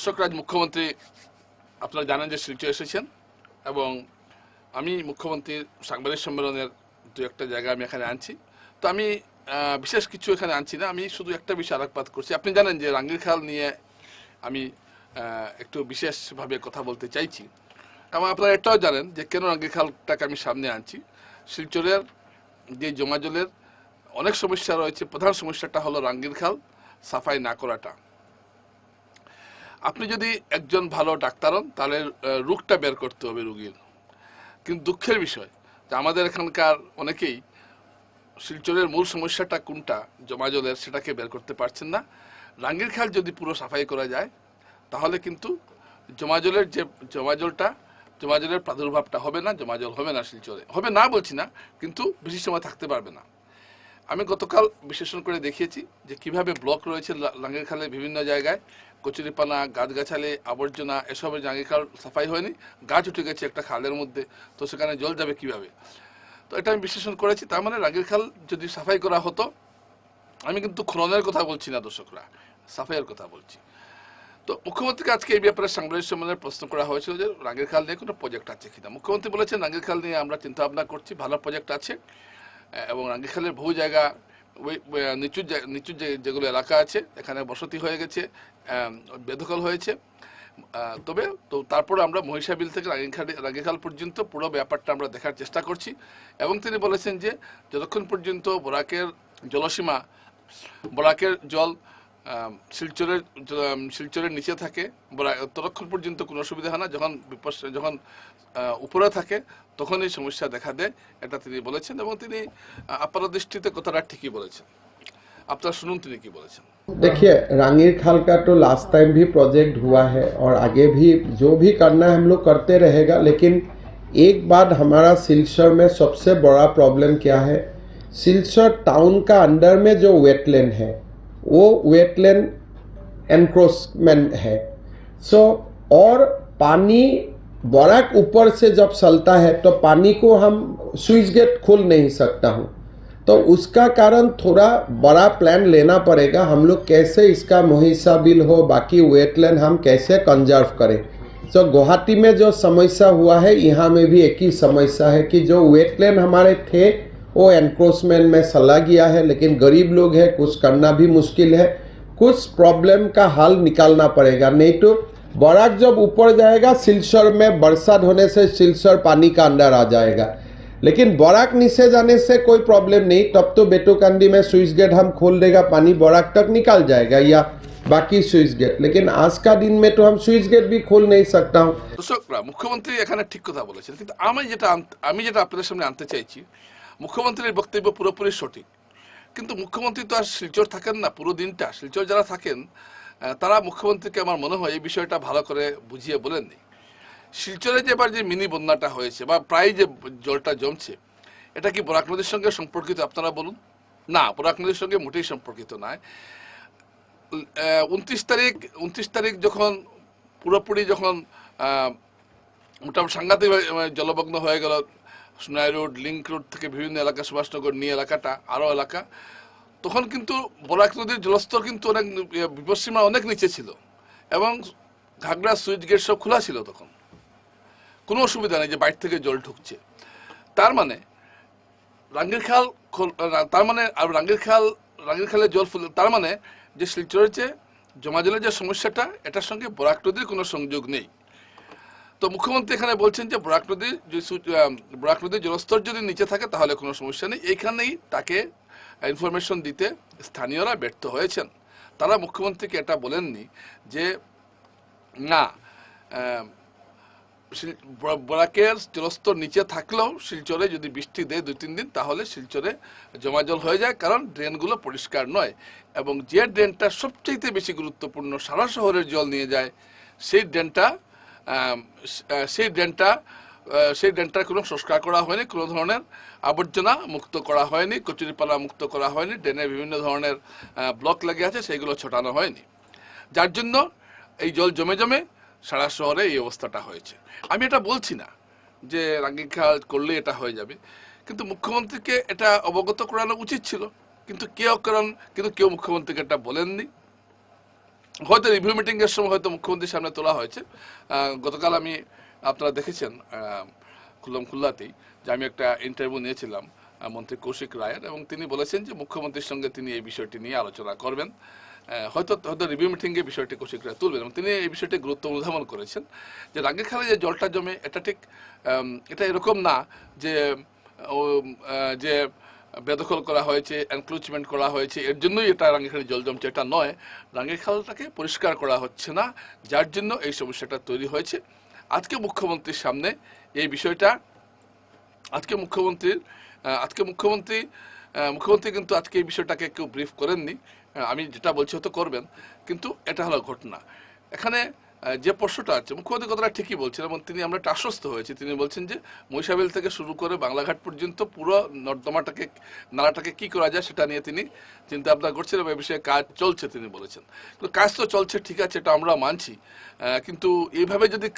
দর্শক রাজ মুখ্যমন্ত্রী আপনারা জানেন যে শিলচর এসেছেন এবং আমি মুখ্যমন্ত্রীর সাংবাদিক সম্মেলনের দু একটা জায়গা আমি এখানে আনছি। তো আমি বিশেষ কিছু এখানে আনছি না, আমি শুধু একটা বিষয় আলোকপাত করছি। আপনি জানেন যে রাঙ্গির খাল নিয়ে আমি একটু বিশেষভাবে কথা বলতে চাইছি। এবং আপনারা এটাও জানেন যে কেন রাঙ্গির খালটাকে আমি সামনে আনছি। শিলচরের যে জমাজলের অনেক সমস্যা রয়েছে, প্রধান সমস্যাটা হলো রাঙ্গির খাল সাফাই না করাটা। আপনি যদি একজন ভালো ডাক্তার হন, তাহলে রোগটা বের করতে হবে রুগীর। কিন্তু দুঃখের বিষয়, যে আমাদের এখানকার অনেকেই শিলচরের মূল সমস্যাটা কোনটা জমাজলের সেটাকে বের করতে পারছেন না। রাঙ্গির খাল যদি পুরো সাফাই করা যায়, তাহলে কিন্তু জমাজলের যে জমাজলটা জমাজলের প্রাদুর্ভাবটা হবে না, জমা জল হবে না শিলচরে। হবে না বলছি না, কিন্তু বেশি সময় থাকতে পারবে না। আমি গতকাল বিশ্লেষণ করে দেখিয়েছি যে কীভাবে ব্লক রয়েছে লাঙ্গের খালে বিভিন্ন জায়গায়। কচুরিপানা, গাছগাছালি, আবর্জনা, এসবের লাঙ্গের খাল সাফাই হয়নি। গাছ উঠে গেছে একটা খালের মধ্যে, তো সেখানে জল যাবে কীভাবে? তো এটা আমি বিশ্লেষণ করেছি, তার মানে রাঙ্গের খাল যদি সাফাই করা হতো, আমি কিন্তু খননের কথা বলছি না, দর্শকরা, সাফাইয়ের কথা বলছি। তো মুখ্যমন্ত্রীকে আজকে এই ব্যাপারে সাংবাদিক সম্মেলনে প্রশ্ন করা হয়েছিল যে রাঙ্গের খাল নিয়ে কোনো প্রজেক্ট আছে কিনা? মুখ্যমন্ত্রী বলেছেন রাঙ্গের খাল নিয়ে আমরা চিন্তা ভাবনা করছি, ভালো প্রজেক্ট আছে এবং রাঙ্গির খালের বহু জায়গা, ওই নিচু নিচু যেগুলো এলাকা আছে, এখানে বসতি হয়ে গেছে বেদখল হয়েছে। তবে তো তারপর আমরা মহিষাবিল থেকে রাঙ্গিখাল পর্যন্ত পুরো ব্যাপারটা আমরা দেখার চেষ্টা করছি। এবং তিনি বলেছেন যে যতক্ষণ পর্যন্ত বরাকের জলসীমা বরাকের জল শিলচরের শিলচরের নিচে থাকে ততক্ষণ পর্যন্ত কোনো অসুবিধা হয় না। যখন বিপদ যখন উপরে থাকে তখনই সমস্যা দেখা দেয় এটা তিনি বলেছেন। এবং তিনি আহ, আপাত দৃষ্টিতে কথাটা ঠিকই বলেছেন। আপনারা শুনুন তিনি কি বলেছেন देखिए रांगीर खाल का तो लास्ट टाइम भी प्रोजेक्ट हुआ है और आगे भी जो भी करना है हम लोग करते रहेगा लेकिन एक बात हमारा सिलचर में सबसे बड़ा प्रॉब्लम क्या है सिलचर टाउन का अंडर में जो वेटलैंड है वो वेटलैंड एनक्रोचमेंट है सो और पानी बराक ऊपर से जब चलता है तो पानी को हम स्विच गेट खोल नहीं सकता हूँ तो उसका कारण थोड़ा बड़ा प्लान लेना पड़ेगा। हम लोग कैसे इसका मोहिसा बिल हो, बाकी वेटलैंड हम कैसे कंजर्व करें? तो गुवाहाटी में जो समस्या हुआ है, यहाँ में भी एक ही समस्या है कि जो वेटलैंड हमारे थे, वो एनक्रोचमेंट में चला गया है, लेकिन गरीब लोग हैं, कुछ करना भी मुश्किल है। कुछ प्रॉब्लम का हल निकालना पड़ेगा, नहीं तो बराक जब ऊपर जाएगा, सिलसर में बरसात होने से सिलसर पानी का अंदर आ जाएगा। लेकिन बराक नीचे जाने से कोई प्रॉब्लम नहीं तब तो बेटोकांडी में स्विच गेट हम खोल देगा पानी बराक तक निकल जाएगा या बाकी स्विच गेट लेकिन आज का दिन में तो हम स्विच गेट भी खोल नहीं सकता हूँ দর্শকরা মুখ্যমন্ত্রী এখানে ঠিক কথা বলেছেন কিন্তু আমি যেটা আনতে- আমি যেটা আপনাদের সামনে আনতে চাইছি মুখ্যমন্ত্রীর বক্তব্য পুরোপুরি সঠিক কিন্তু মুখ্যমন্ত্রী তো আর শিলচর থাকেন না পুরো দিনটা শিলচর যারা থাকেন আহ, তারা মুখ্যমন্ত্রীকে আমার মনে হয় এই বিষয়টা ভালো করে বুঝিয়ে বলেননি শিলচরে যে এবার যে মিনি বন্যাটা হয়েছে বা প্রায় যে জলটা জমছে, এটা কি বরাক নদীর সঙ্গে সম্পর্কিত? আপনারা বলুন। না বরাক নদীর সঙ্গে মোটেই সম্পর্কিত নয়। উনত্রিশ তারিখ উনত্রিশ তারিখ যখন পুরোপুরি যখন মোটামুটি সাংঘাতিক জলমগ্ন হয়ে গেল, সোনাই রোড লিঙ্ক রোড থেকে বিভিন্ন এলাকা, সুভাষনগর নিয়ে এলাকাটা আরও এলাকা, তখন কিন্তু বরাক নদীর জলস্তর কিন্তু অনেক বিপদসীমা অনেক নিচে ছিল এবং ঘাগড়া সুইচ গেট সব খোলা ছিল তখন। কোনো অসুবিধা নেই যে বাইর থেকে জল ঢুকছে। তার মানে রাঙ্গের খাল তার মানে আর রাঙ্গির খাল রাঙ্গির খালে জল ফুল তার মানে যে শিলচরের যে জমা জলের যে সমস্যাটা, এটার সঙ্গে বরাক নদীর কোনো সংযোগ নেই। তো মুখ্যমন্ত্রী এখানে বলছেন যে বরাক নদীর বরাক নদীর জলস্তর যদি নিচে থাকে, তাহলে কোনো সমস্যা নেই। এইখানেই তাকে ইনফরমেশন দিতে স্থানীয়রা ব্যর্থ হয়েছেন। তারা মুখ্যমন্ত্রীকে এটা বলেননি যে, না বরাকের জলস্তর নিচে থাকলেও শিলচরে যদি বৃষ্টি দেয় দুই, তিন দিন, তাহলে শিলচরে জমা জল হয়ে যায়, কারণ ড্রেনগুলো পরিষ্কার নয়। এবং যে ড্রেনটা সবচেয়ে বেশি গুরুত্বপূর্ণ সারা শহরের জল নিয়ে যায়, সেই ড্রেনটা সেই ড্রেনটা সেই ড্রেনটার কোনো সংস্কার করা হয়নি, কোনো ধরনের আবর্জনা মুক্ত করা হয়নি কচুরিপানা মুক্ত করা হয়নি ড্রেনে বিভিন্ন ধরনের ব্লক লেগে আছে, সেইগুলো ছোটানো হয়নি। যার জন্য এই জল জমে জমে সারা শহরে এই অবস্থাটা হয়েছে। আমি এটা বলছি না যে রাঙ্গিখা করলে এটা হয়ে যাবে, কিন্তু মুখ্যমন্ত্রীকে এটা অবগত করানো উচিত ছিল। কিন্তু কেউ কারণ কিন্তু কেউ মুখ্যমন্ত্রীকে এটা বলেননি। হয়তো রিভিউ মিটিং এর সময় হয়তো মুখ্যমন্ত্রীর সামনে তোলা হয়েছে। গতকাল আমি আপনারা দেখেছেন খুল্লাম খুল্লাতেই যে আমি একটা ইন্টারভিউ নিয়েছিলাম মন্ত্রী কৌশিক রায়ের এবং তিনি বলেছেন যে মুখ্যমন্ত্রীর সঙ্গে তিনি এই বিষয়টি নিয়ে আলোচনা করবেন। হয়তো হয়তো রিভিউ মিটিংয়ে বিষয়টি কৌশিক রায় তুলবেন এবং তিনি এই বিষয়টি গুরুত্ব অনুধাবন করেছেন যে রাঙ্গের খালে যে জলটা জমে, এটা ঠিক এটা এরকম না যে যে বেদখল করা হয়েছে এনক্রোচমেন্ট করা হয়েছে, এর জন্যই এটা রাঙ্গিখালে জল জমছে, এটা নয়। রাঙ্গির খালটাকে পরিষ্কার করা হচ্ছে না, যার জন্য এই সমস্যাটা তৈরি হয়েছে। আজকে মুখ্যমন্ত্রীর সামনে এই বিষয়টা, আজকে মুখ্যমন্ত্রীর আজকে মুখ্যমন্ত্রী মুখ্যমন্ত্রী কিন্তু আজকে এই বিষয়টাকে কেউ ব্রিফ করেননি। আমি যেটা বলছি হয়তো করবেন, কিন্তু এটা হলো ঘটনা। এখানে যে প্রশ্নটা আছে, মুখ্যমন্ত্রী কথাটা ঠিকই বলছেন, এবং তিনি আমরা একটা আশ্বস্ত হয়েছি। তিনি বলছেন যে, মহিষাবেল থেকে শুরু করে বাংলাঘাট পর্যন্ত পুরো নর্দমাটাকে, নালাটাকে কি করা যায় সেটা নিয়ে তিনি চিন্তা ভাবনা করছেন এবং এই বিষয়ে কাজ চলছে তিনি বলেছেন। কিন্তু কাজ তো চলছে, ঠিক আছে, এটা আমরা মানছি। কিন্তু এইভাবে যদি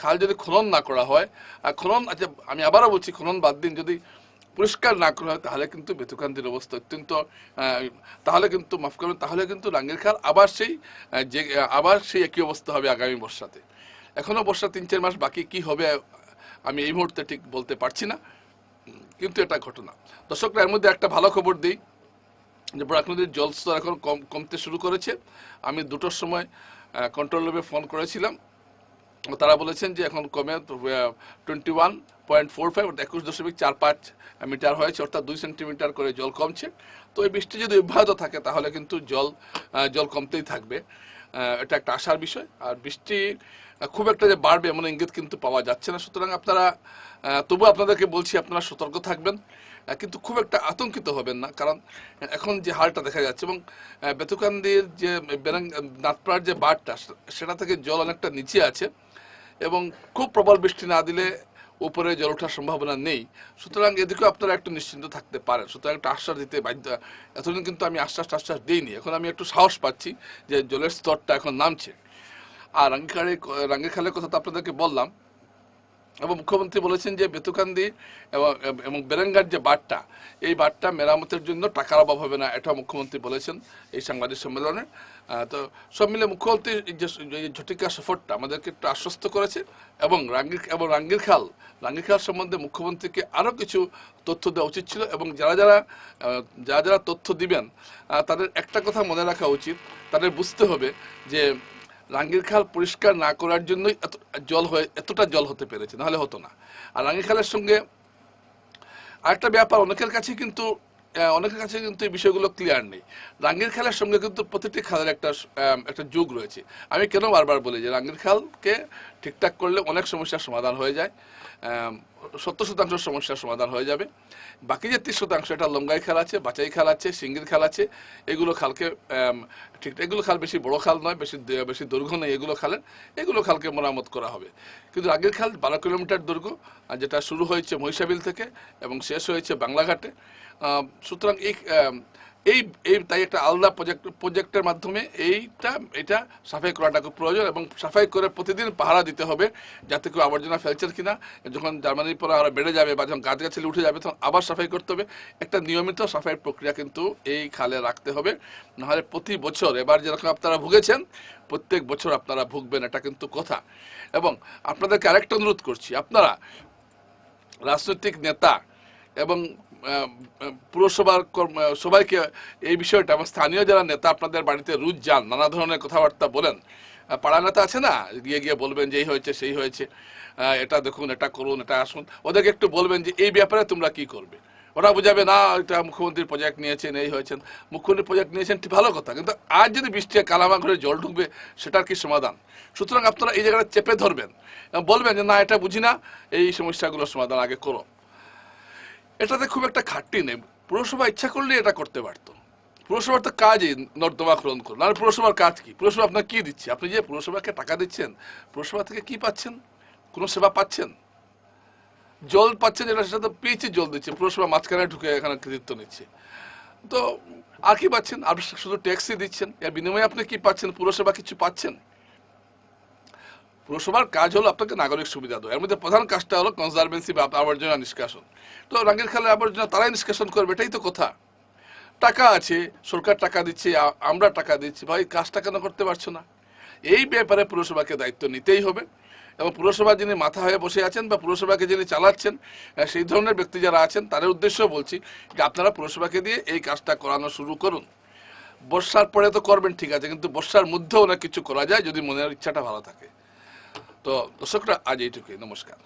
খাল যদি খনন না করা হয় আর খনন আচ্ছা আমি আবারও বলছি, খনন বাদ দিন, যদি পরিষ্কার না করা হয়, তাহলে কিন্তু বেতুকান্তির অবস্থা অত্যন্ত তাহলে কিন্তু, মাফ করবেন, তাহলে কিন্তু রাঙ্গের খাল আবার সেই যে, আবার সেই একই অবস্থা হবে আগামী বর্ষাতে। এখনও বর্ষা তিন চার মাস বাকি, কি হবে, আমি এই মুহূর্তে ঠিক বলতে পারছি না। কিন্তু এটা ঘটনা। দর্শকরা, এর মধ্যে একটা ভালো খবর দিই, যে বরাক নদীর জলস্তর এখন কম, কমতে শুরু করেছে। আমি দুটোর সময় কন্ট্রোল রুমে ফোন করেছিলাম। তারা বলেছেন যে এখন কমে twenty one point four five একুশ দশমিক চার পাঁচ মিটার হয়েছে, অর্থাৎ দুই সেন্টিমিটার করে জল কমছে। তো এই বৃষ্টি যদি অব্যাহত থাকে, তাহলে কিন্তু জল জল কমতেই থাকবে। এটা একটা আশার বিষয়। আর বৃষ্টি খুব একটা যে বাড়বে এমন ইঙ্গিত কিন্তু পাওয়া যাচ্ছে না। সুতরাং আপনারা তবু আপনাদেরকে বলছি, আপনারা সতর্ক থাকবেন। কিন্তু খুব একটা আতঙ্কিত হবেন না, কারণ এখন যে হালটা দেখা যাচ্ছে এবং বেতুকান্দির যে, বেরাং নাথপাড়ার যে বাড়টা সেটা থেকে জল অনেকটা নিচে আছে এবং খুব প্রবল বৃষ্টি না দিলে উপরে জল ওঠার সম্ভাবনা নেই। সুতরাং এদিকেও আপনারা একটু নিশ্চিন্ত থাকতে পারেন। সুতরাং একটা আশ্বাস দিতে বাধ্য। এতদিন কিন্তু আমি আশ্বাস টাশ্বাস দিইনি। এখন আমি একটু সাহস পাচ্ছি যে জলের স্তরটা এখন নামছে। আর রাঙ্গিখালে রাঙ্গিখালের কথা তো আপনাদেরকে বললাম। এবং মুখ্যমন্ত্রী বলেছেন যে বেতুকান্দি এবং এবং বেরেঙ্গার যে বাঁধটা এই বাঁধটা মেরামতের জন্য টাকার অভাব হবে না এটা মুখ্যমন্ত্রী বলেছেন এই সাংবাদিক সম্মেলনে। তো সব মিলে মুখ্যমন্ত্রী যে ঝটিকা সফরটা আমাদেরকে একটু আশ্বস্ত করেছে এবং রাঙ্গির এবং রাঙ্গির খাল রাঙ্গির খাল সম্বন্ধে মুখ্যমন্ত্রীকে আরও কিছু তথ্য দেওয়া উচিত ছিল এবং যারা যারা যারা যারা তথ্য দিবেন তাদের একটা কথা মনে রাখা উচিত, তাদের বুঝতে হবে যে রাঙ্গির খাল পরিষ্কার না করার জন্যই এত জল হয়ে এতটা জল হতে পেরেছে, নাহলে হতো না। আর রাঙ্গির খালের সঙ্গে আরেকটা ব্যাপার, অনেকের কাছে কিন্তু অনেকের কাছে কিন্তু এই বিষয়গুলো ক্লিয়ার নেই। রাঙ্গির খালের সঙ্গে কিন্তু প্রতিটি খালের একটা একটা যুগ রয়েছে। আমি কেন বারবার বলি যে রাঙ্গির খালকে ঠিকঠাক করলে অনেক সমস্যার সমাধান হয়ে যায়। সত্তর শতাংশ সমস্যার সমাধান হয়ে যাবে। বাকি যে তিরিশ শতাংশ, এটা লঙ্গাই খাল আছে, বাচাই খাল আছে সিঙ্গির খাল আছে, এগুলো খালকে ঠিক, এগুলো খাল বেশি বড় খাল নয়, বেশি বেশি দৈর্ঘ্য নেই এগুলো খালের, এগুলো খালকে মেরামত করা হবে। কিন্তু আগের খাল বারো কিলোমিটার দৈর্ঘ্য যেটা শুরু হয়েছে মহিষাবিল থেকে এবং শেষ হয়েছে বাংলাঘাটে। সুতরাং এই এই এই তাই একটা আলাদা প্রজেক্ট প্রজেক্টের মাধ্যমে এইটা, এটা সাফাই করাটা খুব প্রয়োজন এবং সাফাই করে প্রতিদিন পাহারা দিতে হবে যাতে কেউ আবর্জনা ফেলছেন কিনা। যখন জার্মানির পরে আরও বেড়ে যাবে বা যখন গাছ গাছালি উঠে যাবে, তখন আবার সাফাই করতে হবে। একটা নিয়মিত সাফাইয়ের প্রক্রিয়া কিন্তু এই খালে রাখতে হবে। নাহলে প্রতি বছর, এবার যেরকম আপনারা ভুগেছেন, প্রত্যেক বছর আপনারা ভুগবেন, এটা কিন্তু কথা। এবং আপনাদেরকে আরেকটা অনুরোধ করছি, আপনারা রাজনৈতিক নেতা এবং পুরসভার সবাইকে এই বিষয়টা এবং স্থানীয় যারা নেতা আপনাদের বাড়িতে রুজ যান, নানা ধরনের কথাবার্তা বলেন পাড়া নেতা আছে না? গিয়ে গিয়ে বলবেন যে এই হয়েছে, সেই হয়েছে এটা দেখুন, এটা করুন, এটা আসুন। ওদেরকে একটু বলবেন যে এই ব্যাপারে তোমরা কি করবে? ওরা বুঝাবে, না, এটা মুখ্যমন্ত্রীর প্রজেক্ট নিয়েছেন, এই হয়েছেন। মুখ্যমন্ত্রী প্রজেক্ট নিয়েছেন ভালো কথা, কিন্তু আজ যদি বৃষ্টি কালামা ঘরে জল ঢুকবে, সেটার কি সমাধান? সুতরাং আপনারা এই জায়গাটা চেপে ধরবেন বলবেন যে, না, এটা বুঝি না এই সমস্যাগুলোর সমাধান আগে করো। এটাতে খুব একটা খাটনি নেই। পুরসভা ইচ্ছা করলে এটা করতে পারতো। পুরসভার তো কাজই নর্দমা খনন করুন আর পুরসভার কাজ কি? পুরসভা আপনার কি দিচ্ছে? আপনি যে পুরসভাকে টাকা দিচ্ছেন, পুরসভা থেকে কি পাচ্ছেন? কোনো সেবা পাচ্ছেন? জল পাচ্ছেন এটা সেটা তো পেয়েছি জল দিচ্ছে। পুরসভা মাঝখানে ঢুকে এখানে কৃতিত্ব নিচ্ছে। তো আর কি পাচ্ছেন? আপনি শুধু ট্যাক্সই দিচ্ছেন। এর বিনিময়ে আপনি কি পাচ্ছেন? পুরসভা কিছু পাচ্ছেন? পুরসভার কাজ হলো আপনাকে নাগরিক সুবিধা দেওয়া। এর মধ্যে প্রধান কাজটা হলো কনজারভেন্সি বা আবর্জনা নিষ্কাশন। তো রাঙ্গের খালের আবর্জনা তারাই নিষ্কাশন করবে, এটাই তো কথা। টাকা আছে, সরকার টাকা দিচ্ছে আমরা টাকা দিচ্ছি, ভাই কাজটা কেন করতে পারছ না? এই ব্যাপারে পুরসভাকে দায়িত্ব নিতেই হবে। এবং পুরসভা যিনি মাথা হয়ে বসে আছেন বা পুরসভাকে যিনি চালাচ্ছেন সেই ধরনের ব্যক্তি যারা আছেন, তাদের উদ্দেশ্য বলছি যে আপনারা পুরসভাকে দিয়ে এই কাজটা করানো শুরু করুন। বর্ষার পরে তো করবেন ঠিক আছে, কিন্তু বর্ষার মধ্যেও অনেক কিছু করা যায় যদি মনের ইচ্ছাটা ভালো থাকে। তো দর্শকরা আজ এইটুকুই নমস্কার